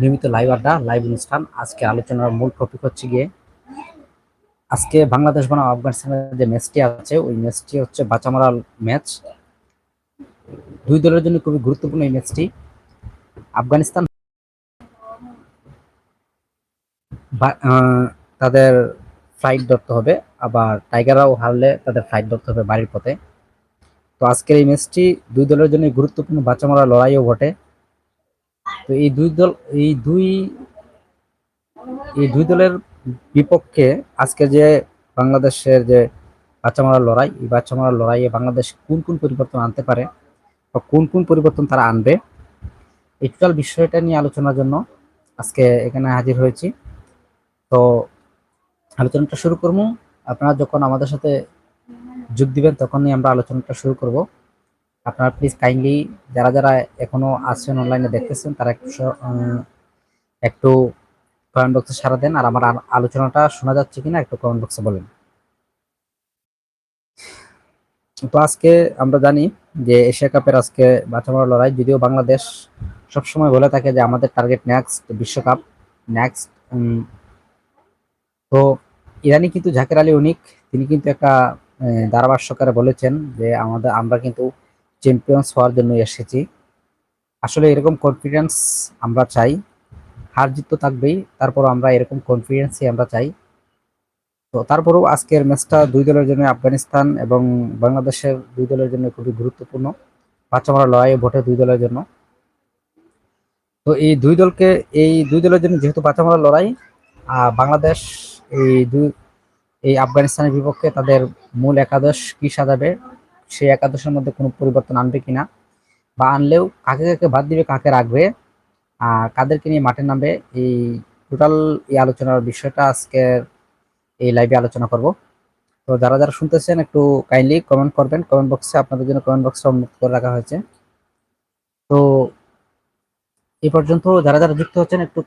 নিয়মিত লাইভ আড্ডা লাইভ অনুষ্ঠান। আজকে আলোচনার মূল টপিক হচ্ছে গিয়ে, আজকে বাংলাদেশ বনাম আফগানিস্তানের যে ম্যাচটি আছে, ওই ম্যাচটি হচ্ছে বাঁচামারা ম্যাচ দুই দলের জন্য খুবই গুরুত্বপূর্ণ এই ম্যাচটি আফগানিস্তান তাদের ফ্লাইট ধরতে হবে। আবার টাইগাররাও হারলে তাদের ফ্লাইট ধরতে হবে বাড়ির পথে। তো আজকের এই ম্যাচটি দুই দলের জন্য গুরুত্বপূর্ণ। বাঁচামারা লড়াইও ঘটে। তো এই দুই দল, এই দুই এই দুই দলের বিপক্ষে আজকে যে বাংলাদেশের যে বাচ্চা মারার লড়াই, এই বাচ্চা মারার লড়াইয়ে বাংলাদেশ কোন কোন পরিবর্তন আনতে পারে বা কোন কোন পরিবর্তন তারা আনবে, এই টোটাল বিষয়টা নিয়ে আলোচনার জন্য আজকে এখানে হাজির হয়েছি। তো আলোচনাটা শুরু করব। আপনারা যখন আমাদের সাথে যোগ দিবেন, তখনই আমরা আলোচনাটা শুরু করব। আপনারা প্লিজ কাইন্ডলি যারা যারা এখনও আছেন অনলাইনে দেখতেছেন, তারা একটু একটু কমেন্ট বক্সে সারা দেন আর আমার আলোচনাটা শোনা যাচ্ছে কিনা একটু কমেন্ট বক্সে বলেন। তো আজকে আমরা জানি যে এশিয়া কাপের আজকে বাঁচামারা লড়াই, যদিও বাংলাদেশ সবসময় বলে থাকে যে আমাদের টার্গেট নেক্সট বিশ্বকাপ নেক্সট তো ইরানি কিন্তু জাকের আলী অনিক, তিনি কিন্তু একটা ধারাভাষ্যকারে বলেছেন যে আমাদের, আমরা কিন্তু চ্যাম্পিয়ন্স হওয়ার জন্য এসেছি। আসলে এরকম কনফিডেন্স আমরা চাই। হার জিত তো থাকবেই তারপর আমরা এরকম কনফিডেন্সই আমরা চাই। তো তারপরেও আজকের ম্যাচটা দুই দলের জন্য আফগানিস্তান এবং বাংলাদেশের দুই দলের জন্য খুবই গুরুত্বপূর্ণ। বাচ্চা মারা লড়াই ভোটে দুই দলের জন্য। তো এই দুই দলকে, এই দুই দলের জন্য যেহেতু বাচ্চা মারা লড়াই বাংলাদেশ এই দুই এই আফগানিস্তানের বিপক্ষে তাদের মূল একাদশ কি সাজাবে? সেই একাদশের মধ্যে কোনো পরিবর্তন আনবে কিনা বা আনলেও কাকে কাকে বাদ দিবে, কাকে রাখবে, আর কাদেরকে নিয়ে মাঠে নামবে, এই টোটাল এই আলোচনার বিষয়টা আজকের এই লাইভে আলোচনা করব। তো যারা যারা শুনতেছেন, একটু কাইন্ডলি কমেন্ট করবেন। কমেন্ট বক্সে আপনাদের জন্য কমেন্ট বক্সটা উন্মুক্ত করে রাখা হয়েছে। তো এই পর্যন্ত যারা যারা যুক্ত হচ্ছেন, একটু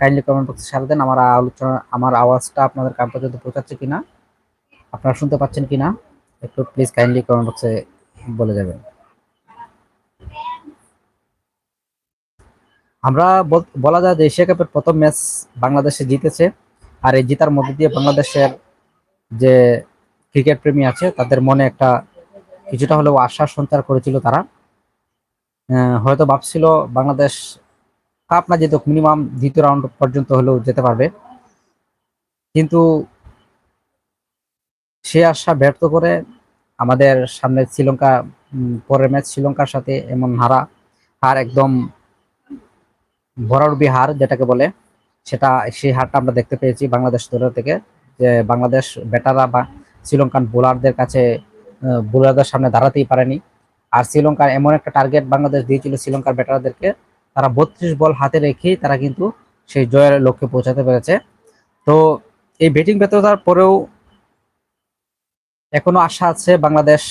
কাইন্ডলি কমেন্ট বক্সে সারা দেন। আমার আলোচনা আমার আওয়াজটা আপনাদের কান পর্যন্ত পৌঁছাচ্ছে কিনা, আপনারা শুনতে পাচ্ছেন কিনা। একটু প্লিজ কাইন্ডলি কমেন্ট বক্সে বলে যাবেন। আমরা বলা যায় যে এশিয়া কাপের প্রথম ম্যাচ বাংলাদেশে জিতেছে। আর এই জিতার মধ্যে দিয়ে বাংলাদেশের যে ক্রিকেট প্রেমী আছে, তাদের মনে একটা কিছুটা হলেও আশা সঞ্চার করেছিল তারা। হয়তো ভাবছিল বাংলাদেশ কাপ না যেত মিনিমাম দ্বিতীয় রাউন্ড পর্যন্ত হলেও যেতে পারবে। কিন্তু সে আশা ব্যর্থ করে আমাদের সামনে শ্রীলঙ্কা পরের ম্যাচ শ্রীলঙ্কার সাথে এমন হারা, হার একদম ভরার বিহার যেটাকে বলে, সেটা সেই হারটা আমরা দেখতে পেয়েছি বাংলাদেশ দলের থেকে, যে বাংলাদেশ ব্যাটাররা বা শ্রীলঙ্কান বোলারদের কাছে বোলারদের সামনে দাঁড়াতেই পারেনি। আর শ্রীলঙ্কার এমন একটা টার্গেট বাংলাদেশ দিয়েছিল শ্রীলঙ্কার ব্যাটারদেরকে, তারা বত্রিশ বল হাতে রেখেই তারা কিন্তু সেই জয়ের লক্ষ্যে পৌঁছাতে পেরেছে। তো এই ব্যাটিং ব্যর্থতার পরেও এখনও আশা আছে বাংলাদেশ,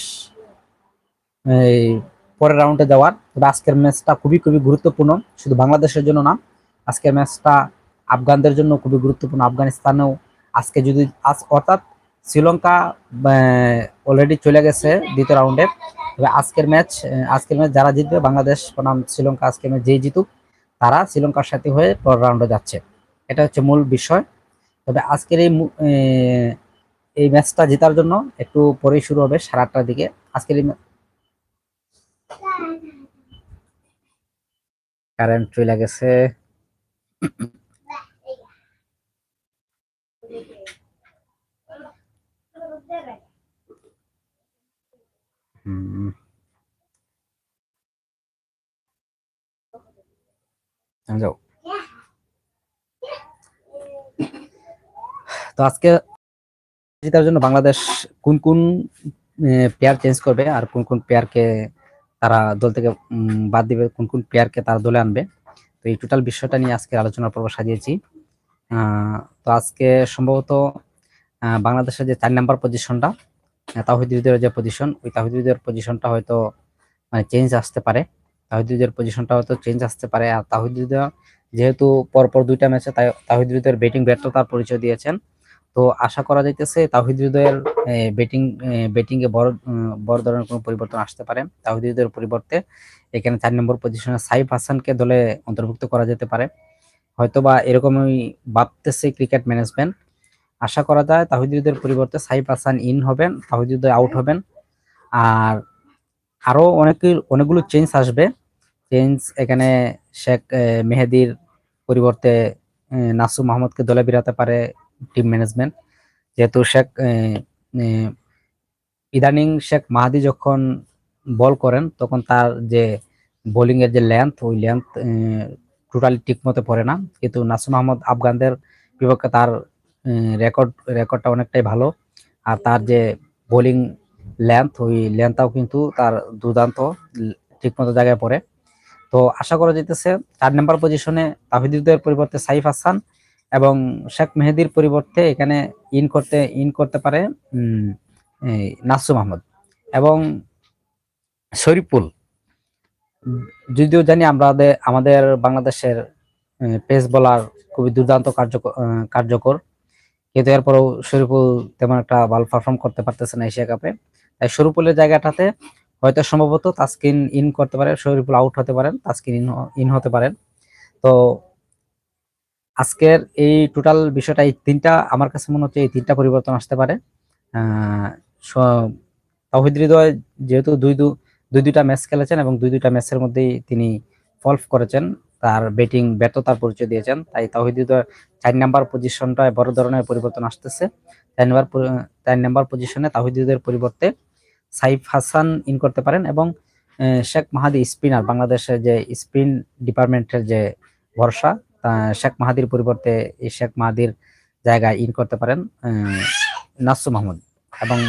এই পরের রাউন্ডে যাওয়ার তবে আজকের ম্যাচটা খুবই খুবই গুরুত্বপূর্ণ। শুধু বাংলাদেশের জন্য না, আজকের ম্যাচটা আফগানদের জন্য খুবই গুরুত্বপূর্ণ। আফগানিস্তানেও আজকে যদি, আজ অর্থাৎ শ্রীলঙ্কা অলরেডি চলে গেছে দ্বিতীয় রাউন্ডে তবে আজকের ম্যাচ আজকের ম্যাচ যারা জিতবে, বাংলাদেশ বনাম শ্রীলঙ্কা আজকের ম্যাচ যেই জিতুক, তারা শ্রীলঙ্কার সাথে হয়ে পরের রাউন্ডে যাচ্ছে। এটা হচ্ছে মূল বিষয়। তবে আজকের এই এই ম্যাচটা জেতার জন্য একটু পরেই শুরু হবে সাড়ে আটটার দিকে। আজকের কারেন্ট চলে গেছে। তো আজকে জেতার জন্য বাংলাদেশ কোন কোন প্লেয়ার চেঞ্জ করবে আর কোন কোন পেয়ারকে তারা দল থেকে বাদ দিবে, কোন কোন প্লেয়ারকে তারা দলে আনবে। তো এই টোটাল বিষয়টা নিয়ে আজকে আলোচনার পর্ব সাজিয়েছি। তো আজকে সম্ভবত বাংলাদেশের যে চার নাম্বার পজিশনটা তাহিদুদের যে পজিশন ওই তাহিদুদের পজিশনটা হয়তো মানে চেঞ্জ আসতে পারে। তাহিদুদের পজিশনটা হয়তো চেঞ্জ আসতে পারে। আর তাহিদুদ্দিন যেহেতু পরপর দুইটা ম্যাচে তাহিদুদের ব্যাটিং ব্যাটটা তার পরিচয় দিয়েছেন। তো আশা করা যাইতেছে তাহিদ হৃদয়ের ব্যাটিং ব্যাটিং এ বড় বড় ধরনের কোনো পরিবর্তন আসতে পারে। তাহিদ হৃদয়ের পরিবর্তে এখানে চার নম্বর পজিশনে সাইফ হাসানকে দলে অন্তর্ভুক্ত করা যেতে পারে। হয়তোবা এরকমই ভাবতেছে ক্রিকেট ম্যানেজমেন্ট আশা করা যায় তাহিদুদের পরিবর্তে সাইফ হাসান ইন হবেন তাহিদুদ আউট হবেন। আর আরও অনেক, অনেকগুলো চেঞ্জ আসবে। চেঞ্জ এখানে শেখ মেহেদির পরিবর্তে নাসু মাহমুদকে দলে বিরাতে পারে। টিম ম্যানেজমেন্ট যেহেতু শেখ ইদানিং শেখ মাহাদি যখন বল করেন, তখন তার যে বোলিংয়ের যে লেন্থ ওই লেন্থ টোটালি ঠিক মতো পড়ে না। কিন্তু নাসুম আহমদ আফগানদের বিপক্ষে তার রেকর্ড রেকর্ডটা অনেকটাই ভালো। আর তার যে বোলিং লেন্থ ওই লেন্থটাও কিন্তু তার দুর্দান্ত, ঠিক মতো জায়গায় পড়ে। তো আশা করা যেতেছে চার নাম্বার পজিশনে তাহিদুদের পরিবর্তে সাইফ হাসান এবং শেখ মেহেদির পরিবর্তে এখানে ইন করতে ইন করতে পারে নাসুম আহমদ। এবং শরীফুল, যদিও জানি আমাদের আমাদের বাংলাদেশের পেস বলার খুবই দুর্দান্ত কার্যকর কার্যকর। কিন্তু এরপরেও শরীফুল তেমন একটা ভালো পারফর্ম করতে পারতেছে না এশিয়া কাপে। তাই শরীফুলের জায়গাটাতে হয়তো সম্ভবত তাস্কিন ইন করতে পারে, শরীফুল আউট হতে পারেন, তাস্কিন ইন হতে পারেন। তো আজকের এই টোটাল বিষয়টা, এই তিনটা, আমার কাছে মনে হচ্ছে এই তিনটা পরিবর্তন আসতে পারে। তাহিদ হৃদয় যেহেতু দুই দু, দুই দুইটা ম্যাচ খেলেছেন এবং দুই দুইটা ম্যাচের মধ্যেই তিনি ফলফ করেছেন, তার ব্যাটিং ব্যর্থতার পরিচয় দিয়েছেন, তাই তাহিদ চার নাম্বার পজিশনটায় বড় ধরনের পরিবর্তন আসতেছে। চার নাম্বার চার নাম্বার পজিশনে তাহিদের পরিবর্তে সাইফ হাসান ইন করতে পারেন এবং শেখ মাহাদি স্পিনার বাংলাদেশের যে স্পিন ডিপার্টমেন্টের যে ভরসা শেখ মাহাদির পরিবর্তে এই শেখ মাহাদির জায়গায় ইন করতে পারেন নাসু মাহমুদ। এবং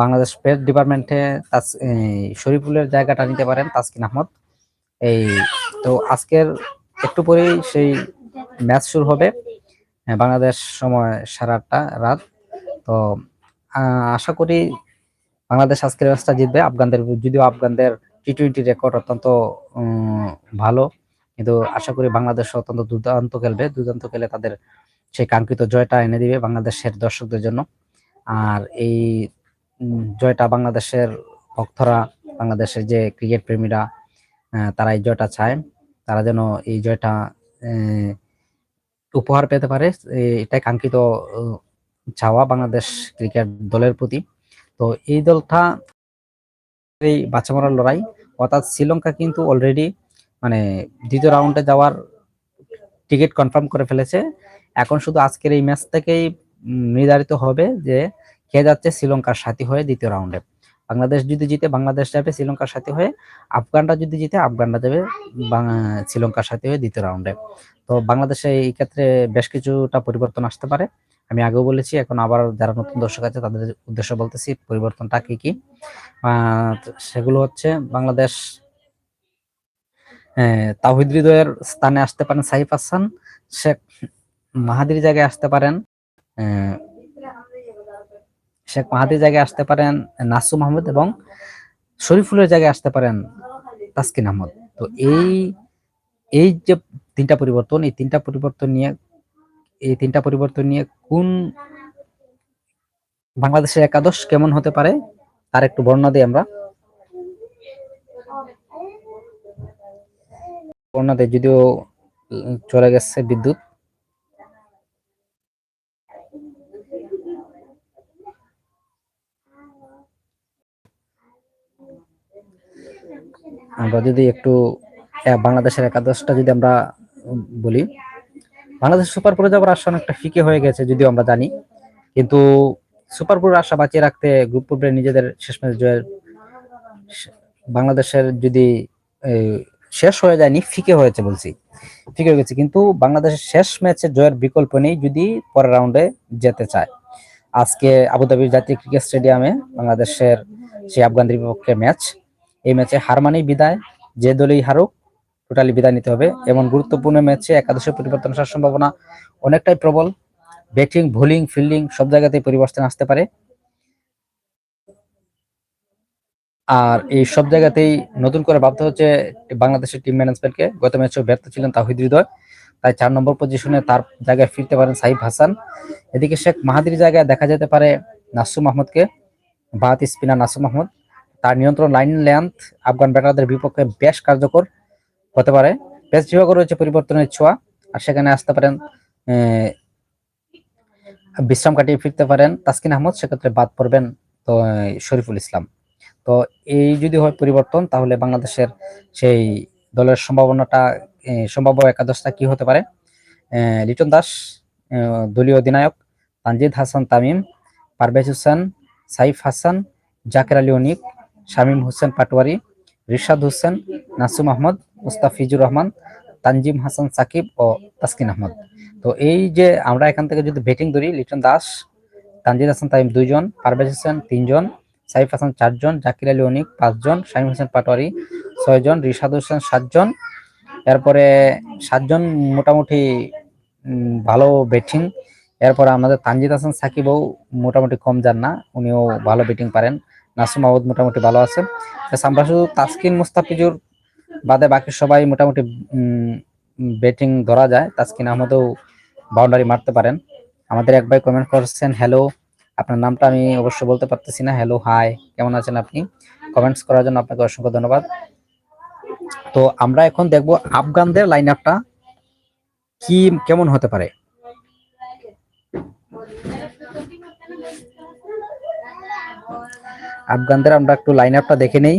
বাংলাদেশ পেস ডিপার্টমেন্টে শরীফুলের জায়গাটা নিতে পারেন, তাসকিন আহমদ। এই, তো আজকের একটু পরেই সেই ম্যাচ শুরু হবে। বাংলাদেশ সময় সাড়ে আটটা রাত। তো আশা করি বাংলাদেশ আজকের ম্যাচটা জিতবে। আফগানদের, যদিও আফগানদের টি টোয়েন্টি রেকর্ড অত্যন্ত ভালো। কিন্তু আশা করি বাংলাদেশ অত্যন্ত দুর্দান্ত খেলবে। দুর্দান্ত খেলে তাদের সেই কাঙ্ক্ষিত জয়টা এনে দিবে বাংলাদেশের দর্শকদের জন্য। আর এই জয়টা বাংলাদেশের ভক্তরা, বাংলাদেশের যে ক্রিকেট প্রেমীরা তারা এই জয়টা চায়। তারা যেন এই জয়টা উপহার পেতে পারে। এটাই কাঙ্ক্ষিত চাওয়া বাংলাদেশ ক্রিকেট দলের প্রতি। তো এই দলটা, এই মরার লড়াই, অর্থাৎ শ্রীলঙ্কা কিন্তু অলরেডি মানে দ্বিতীয় রাউন্ডে যাওয়ার টিকিট কনফার্ম করে ফেলেছে। এখন শুধু আজকের এই ম্যাচ থেকেই নির্ধারিত হবে যে কে যাচ্ছে শ্রীলঙ্কার সাথী হয়ে দ্বিতীয় রাউন্ডে বাংলাদেশ যদি জিতে, বাংলাদেশ যাবে শ্রীলঙ্কার সাথে হয়ে। আফগানরা যদি জিতে, আফগানরা যাবে শ্রীলঙ্কার সাথে হয়ে দ্বিতীয় রাউন্ডে তো বাংলাদেশে এই ক্ষেত্রে বেশ কিছুটা পরিবর্তন আসতে পারে। আমি আগেও বলেছি, এখন আবার যারা নতুন দর্শক আছে, তাদের উদ্দেশ্য বলতেছি, পরিবর্তনটা কি কি? সেগুলো হচ্ছে বাংলাদেশ তাহিদ হৃদয়ের স্থানে আসতে পারেন সাইফ হাসান। শেখ মাহাদির জায়গায় আসতে পারেন শেখ মাহাদির জায়গায় আসতে পারেন নাসু মাহমুদ এবং শরীফুলের জায়গায় আসতে পারেন তাসকিন আহমদ। তো এই এই যে তিনটা পরিবর্তন, এই তিনটা পরিবর্তন নিয়ে, এই তিনটা পরিবর্তন নিয়ে কোন বাংলাদেশের একাদশ কেমন হতে পারে, তার একটু বর্ণনা দিই আমরা। দিই যদিও চলে গেছে বিদ্যুৎ। আমরা যদি একটু বাংলাদেশের একাদশটা যদি আমরা বলি, বাংলাদেশ সুপার পরে যাওয়ার আশা অনেকটা ফিকে হয়ে গেছে যদিও আমরা জানি। কিন্তু সুপার আশা বাঁচিয়ে রাখতে গ্রুপ পর্বে নিজেদের শেষ ম্যাচ জয়ের, বাংলাদেশের যদি শেষ হয়ে যায়নি, ফিকে হয়েছে বলছি। ফিকে হয়ে গেছে, কিন্তু বাংলাদেশের শেষ ম্যাচে জয়ের বিকল্প নেই যদি পরের রাউন্ডে যেতে চায়। আজকে আবুধাবির জাতীয় ক্রিকেট স্টেডিয়ামে বাংলাদেশের সেই আফগানদের বিপক্ষে ম্যাচ। এই ম্যাচে হার মানেই বিদায়, যে দলেই হারুক টোটালি বিদায় নিতে হবে। এমন গুরুত্বপূর্ণ ম্যাচে একাদশের পরিবর্তন আসার সম্ভাবনা অনেকটাই প্রবল। ব্যাটিং বোলিং ফিল্ডিং সব জায়গাতেই পরিবর্তন আসতে পারে। আর এই সব জায়গাতেই নতুন করে ভাবতে হচ্ছে বাংলাদেশের টিম ম্যানেজমেন্টকে গত ম্যাচেও ব্যর্থ ছিলেন তাহিদ হৃদয়। তাই চার নম্বর পজিশনে তার জায়গায় ফিরতে পারেন সাইফ হাসান। এদিকে শেখ মাহাদির জায়গায় দেখা যেতে পারে নাসু মাহমুদকে বাহাত স্পিনার নাসু মাহমুদ তার নিয়ন্ত্রণ লাইন লেন্থ আফগান ব্যাটারদের বিপক্ষে বেশ কার্যকর হতে পারে। পেস বিভাগও রয়েছে পরিবর্তনের ছোঁয়া। আর সেখানে আসতে পারেন বিশ্রাম কাটিয়ে ফিরতে পারেন তাসকিন আহমদ। সেক্ষেত্রে বাদ পড়বেন, তো শরীফুল ইসলাম। তো এই যদি হয় পরিবর্তন, তাহলে বাংলাদেশের সেই দলের সম্ভাবনাটা সম্ভাব্য একাদশটা কি হতে পারে? লিটন দাস দলীয় অধিনায়ক, তানজিদ হাসান তামিম, পারভেজ হোসেন, সাইফ হাসান, জাকের আলী অনিক, শামীম হোসেন পাটোয়ারি, রিশাদ হোসেন, নাসুম আহমদ, মুস্তাফিজুর রহমান, তানজিম হাসান সাকিব ও তাসকিন আহমদ। তো এই যে আমরা এখান থেকে যদি ব্যাটিং ধরি, লিটন দাস, তানজিদ হাসান তামিম দুইজন, পারভেজ হোসেন তিনজন সাইফ হাসান চারজন, জাকির আলী অনিক পাঁচজন, শামীম হোসেন পাটোয়ারি ছয়জন, রিশাদ হোসেন সাতজন। এরপরে সাতজন মোটামুটি ভালো ব্যাটিং এরপরে আমাদের তানজিদ হাসান সাকিবও মোটামুটি কম যান না, উনিও ভালো ব্যাটিং পারেন। নাসুম আহমদ মোটামুটি ভালো আছে। আমরা শুধু তাসকিন মুস্তাফিজুর বাদে বাকি সবাই মোটামুটি ব্যাটিং ধরা যায়। তাসকিন আহমদও বাউন্ডারি মারতে পারেন। আমাদের এক ভাই কমেন্ট করছেন হ্যালো আপনার নামটা আমি অবশ্য বলতে পারতেছি না। হ্যালো হাই কেমন আছেন আপনি? কমেন্টস করার জন্য আপনাকে অসংখ্য ধন্যবাদ। তো আমরা এখন দেখব আফগানদের লাইন আপটা কি, কেমন হতে পারে। আফগানদের আমরা একটু লাইন আপটা দেখে নেই।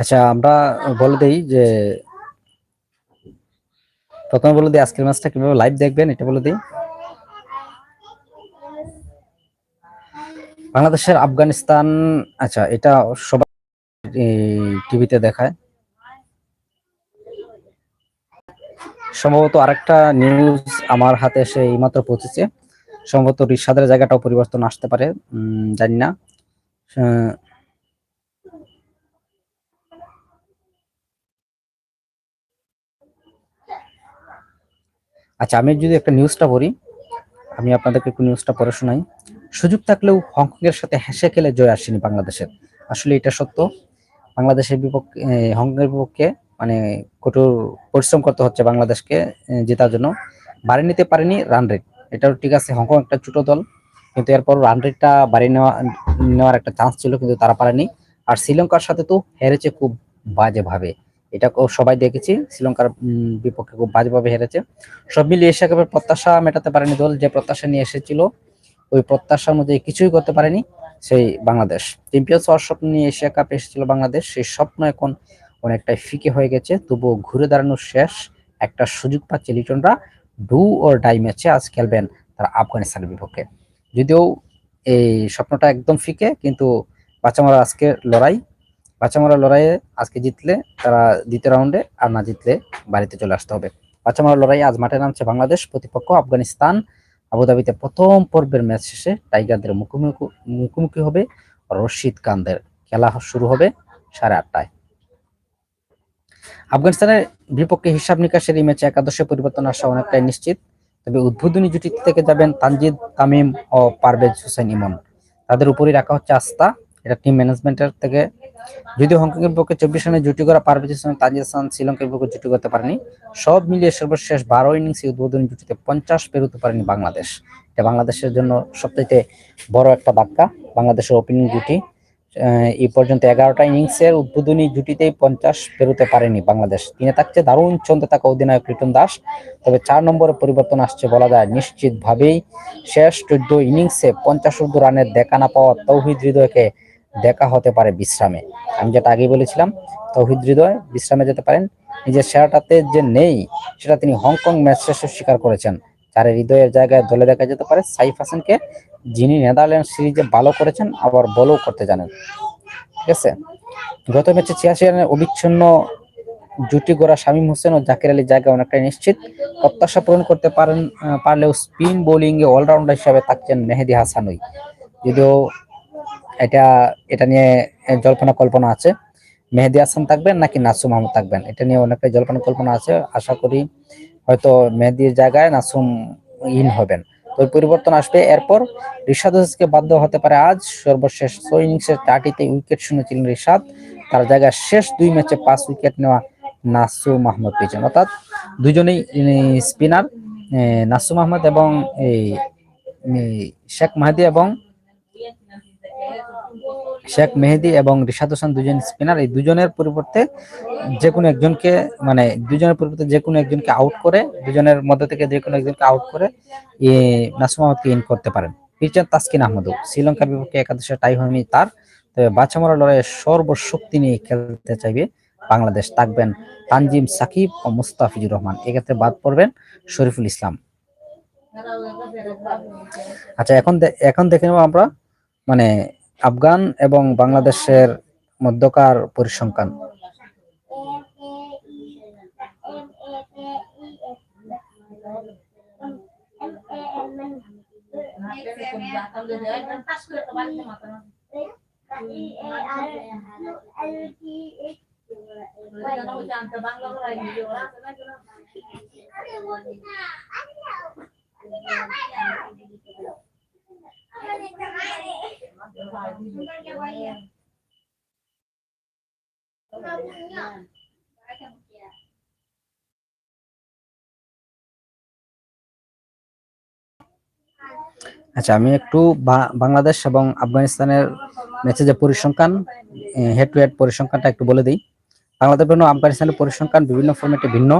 আচ্ছা আমরা বলে দিই যে প্রথমে বলে দিই আজকের ম্যাচটা কীভাবে লাইভ দেখবেন, এটা বলে দিই। বাংলাদেশের, আফগানিস্তান আচ্ছা এটা সবাই টিভিতে দেখায়। সম্ভবত আরেকটা নিউজ আমার হাতে এসে এইমাত্র পৌঁছেছে। সম্ভবত রিসাদের জায়গাটাও পরিবর্তন আসতে পারে জানি না। আচ্ছা আমি যদি একটা নিউজটা পড়ি, আমি আপনাদেরকে একটু নিউজটা পড়ে শোনাই। সুযোগ থাকলেও হংকংয়ের সাথে হেসে খেলে জয় আসেনি বাংলাদেশের। আসলে এটা সত্য। বাংলাদেশের বিপক্ষে হংকংয়ের বিপক্ষে মানে কঠোর পরিশ্রম করতে হচ্ছে বাংলাদেশকে জেতার জন্য। বাড়ি নিতে পারেনি রান রেট এটাও ঠিক আছে, হংকং একটা ছোট দল, কিন্তু এরপর রান রেটটা বাড়িয়ে নেওয়া, নেওয়ার একটা চান্স ছিল, কিন্তু তারা পারেনি। আর শ্রীলঙ্কার সাথে তো হেরেছে খুব বাজেভাবে। এটা সবাই দেখেছি, শ্রীলঙ্কার বিপক্ষে খুব বাজেভাবে হেরেছে। সব মিলিয়ে এশিয়া কাপের প্রত্যাশা মেটাতে পারেনি দল, যে প্রত্যাশা নিয়ে এসেছিল, ওই প্রত্যাশার মধ্যে কিছুই করতে পারেনি সেই বাংলাদেশ। চ্যাম্পিয়ন্স হওয়ার স্বপ্ন নিয়ে এশিয়া কাপ এসেছিল বাংলাদেশ, সেই স্বপ্ন এখন অনেকটাই ফিকে হয়ে গেছে, তবুও ঘুরে দাঁড়ানোর শেষ একটা সুযোগ পাচ্ছে লিটনরা, ডু ওর ডাই ম্যাচে আজ খেলবেন তারা আফগানিস্তানের বিপক্ষে। যদিও এই স্বপ্নটা একদম ফিকে, কিন্তু বাচ্চামারা আজকে লড়াই বাচ্চামারা লড়াইয়ে আজকে জিতলে তারা দ্বিতীয় রাউন্ডে আর না জিতলে বাড়িতে চলে আসতে হবে। বাচ্চামারা লড়াই আজ মাঠে নামছে বাংলাদেশ, প্রতিপক্ষ আফগানিস্তান। আবুধাবিতে প্রথম পর্বের ম্যাচ শেষে টাইগারদের মুখোমুখি মুখোমুখি হবে রশিদ কানদের। খেলা শুরু হবে সাড়ে আটটায়। আফগানিস্তানের বিপক্ষে হিসাব নিকাশের এই ম্যাচে একাদশে পরিবর্তন আসা অনেকটাই নিশ্চিত। তবে উদ্বোধনী জুটি থেকে যাবেন তানজিদ, তামিম ও পারভেজ হোসেন ইমন। তাদের উপরই রাখা হচ্ছে আস্থা। এটা টিম ম্যানেজমেন্টের থেকে। যদিও হংকং এর পক্ষে চব্বিশ রানে জুটি করা পারভেজ হোসেন তানজিদ হাসান শ্রীলঙ্কার পক্ষে জুটি করতে পারেনি। সব মিলিয়ে সর্বশেষ বারো ইনিংসে উদ্বোধনী জুটিতে পঞ্চাশ পেরোতে পারেনি বাংলাদেশ। এটা বাংলাদেশের জন্য সবচাইতে বড় একটা ধাক্কা বাংলাদেশের ওপেনিং জুটি। এই পর্যন্ত এগারোটা ইনিংসের উদ্বোধনী জুটিতেই পঞ্চাশ পেরোতে পারেনি বাংলাদেশ। তিনে থাকছে দারুণ চন্দ্র থাকা অধিনায়ক রিটন দাস, তবে চার নম্বরে পরিবর্তন আসছে বলা যায় নিশ্চিতভাবেই। শেষ চোদ্দ ইনিংসে পঞ্চাশ উর্দু রানের দেখা না পাওয়া তৌহিদ হৃদয়কে দেখা হতে পারে বিশ্রামে। আমি যেটা আগেই বলেছিলাম, তৌহিদ হৃদয় বিশ্রামে যেতে পারেন। নিজের সেরাটাতে যে নেই, সেটা তিনি হংকং ম্যাচ শেষে স্বীকার করেছেন। যার হৃদয়ের জায়গায় দলে দেখা যেতে পারে, সাইফ হাসানকে যিনি নেদারল্যান্ড সিরিজে ভালো করেছেন, আবার বলও করতে জানেন। ঠিক আছে? গত ম্যাচে ছিয়াশি রানের অবিচ্ছিন্ন জুটি গোড়া শামীম হোসেন ও জাকির আলীর জায়গা অনেকটাই নিশ্চিত। প্রত্যাশা পূরণ করতে পারেন পারলেও স্পিন বোলিং এ অলরাউন্ডার হিসাবে থাকছেন মেহেদি হাসানই। যদিও এটা এটা নিয়ে জল্পনা কল্পনা আছে। মেহেদি হাসান থাকবেন নাকি নাসুম আহমদ থাকবেন? এটা নিয়ে অনেকটাই জল্পনা কল্পনা আছে। আশা করি হয়তো মেহেদির জায়গায় নাসুম ইন হবেন। তো পরিবর্তন আসবে। এরপর রিশাদ হোসেনকে বাধ্য হতে পারে আজ সর্বশেষ ছয় ইনিংসের চারটিতে উইকেট শূন্য ছিলেন রিশাদ। তার জায়গায় শেষ দুই ম্যাচে পাঁচ উইকেট নেওয়া নাসুম আহমদ পেয়েছেন অর্থাৎ দুজনেই স্পিনার নাসুম আহমদ এবং এই শেখ মাহাদি এবং শেখ মেহেদি এবং রিশাদ হোসেন দুজন স্পিনার এই দুজনের পরিবর্তে যে কোনো একজনকে মানে দুজনের পরিবর্তে যে কোনো একজনকে আউট করে, দুজনের মধ্যে থেকে যে কোনো একজনকে আউট করে নাসুম আহমদকে ইন করতে পারেন। পিরচান তাসকিন আহমদও। শ্রীলঙ্কার বিপক্ষে একাদশে টাই হয়নি তার। তবে বাছামরা লড়াইয়ে সর্বশক্তি নিয়ে খেলতে চাইবে বাংলাদেশ। থাকবেন তানজিম সাকিব ও মুস্তাফিজুর রহমান। এক্ষেত্রে বাদ পড়বেন শরীফুল ইসলাম। আচ্ছা এখন এখন দেখে নেব আমরা মানে আফগান এবং বাংলাদেশের মধ্যকার পরিসংখ্যান। আচ্ছা আমি একটু বাংলাদেশ এবং আফগানিস্তানের ম্যাচে যে পরিসংখ্যান হেড টু হেড পরিসংখ্যানটা একটু বলে দিই। বাংলাদেশ এবং আফগানিস্তানের পরিসংখ্যান বিভিন্ন ফর্মেটে ভিন্ন।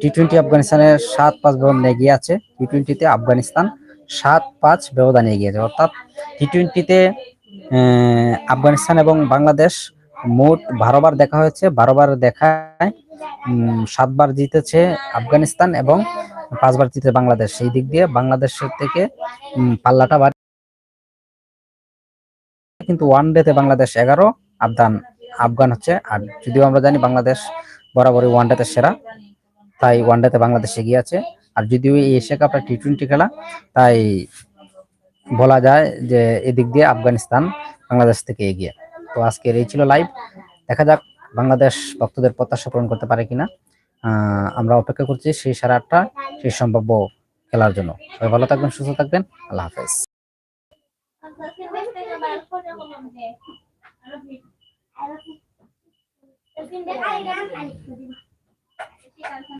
টি টোয়েন্টি আফগানিস্তানের সাত পাঁচ ভবন এগিয়ে আছে। টি টোয়েন্টিতে আফগানিস্তান সাত পাঁচ ব্যবধানে এগিয়ে আছে অর্থাৎ টি টোয়েন্টিতে আফগানিস্তান এবং বাংলাদেশ মোট বারো বার দেখা হয়েছে। বারো বার দেখায় সাতবার জিতেছে আফগানিস্তান এবং পাঁচবার জিতে বাংলাদেশ। সেই দিক দিয়ে বাংলাদেশের থেকে পাল্লাটা বাড়ে। কিন্তু ওয়ান ডেতে বাংলাদেশ এগারো, আফগান আফগান হচ্ছে আর যদিও আমরা জানি বাংলাদেশ বরাবরই ওয়ান ডেতে সেরা, তাই ওয়ান ডেতে বাংলাদেশ এগিয়ে আছে। আর যদিও এই এশিয়া কাপটা টি টোয়েন্টি খেলা, তাই বলা যায় যে এদিক দিয়ে আফগানিস্তান বাংলাদেশ থেকে এগিয়ে। তো আজকের এই ছিল লাইভ দেখা যাক বাংলাদেশ ভক্তদের প্রত্যাশা পূরণ করতে পারে কিনা। আমরা অপেক্ষা করছি সেই সাড়ে আটটা, সেই সম্ভাব্য খেলার জন্য। সবাই ভালো থাকবেন, সুস্থ থাকবেন। আল্লাহ হাফেজ। Al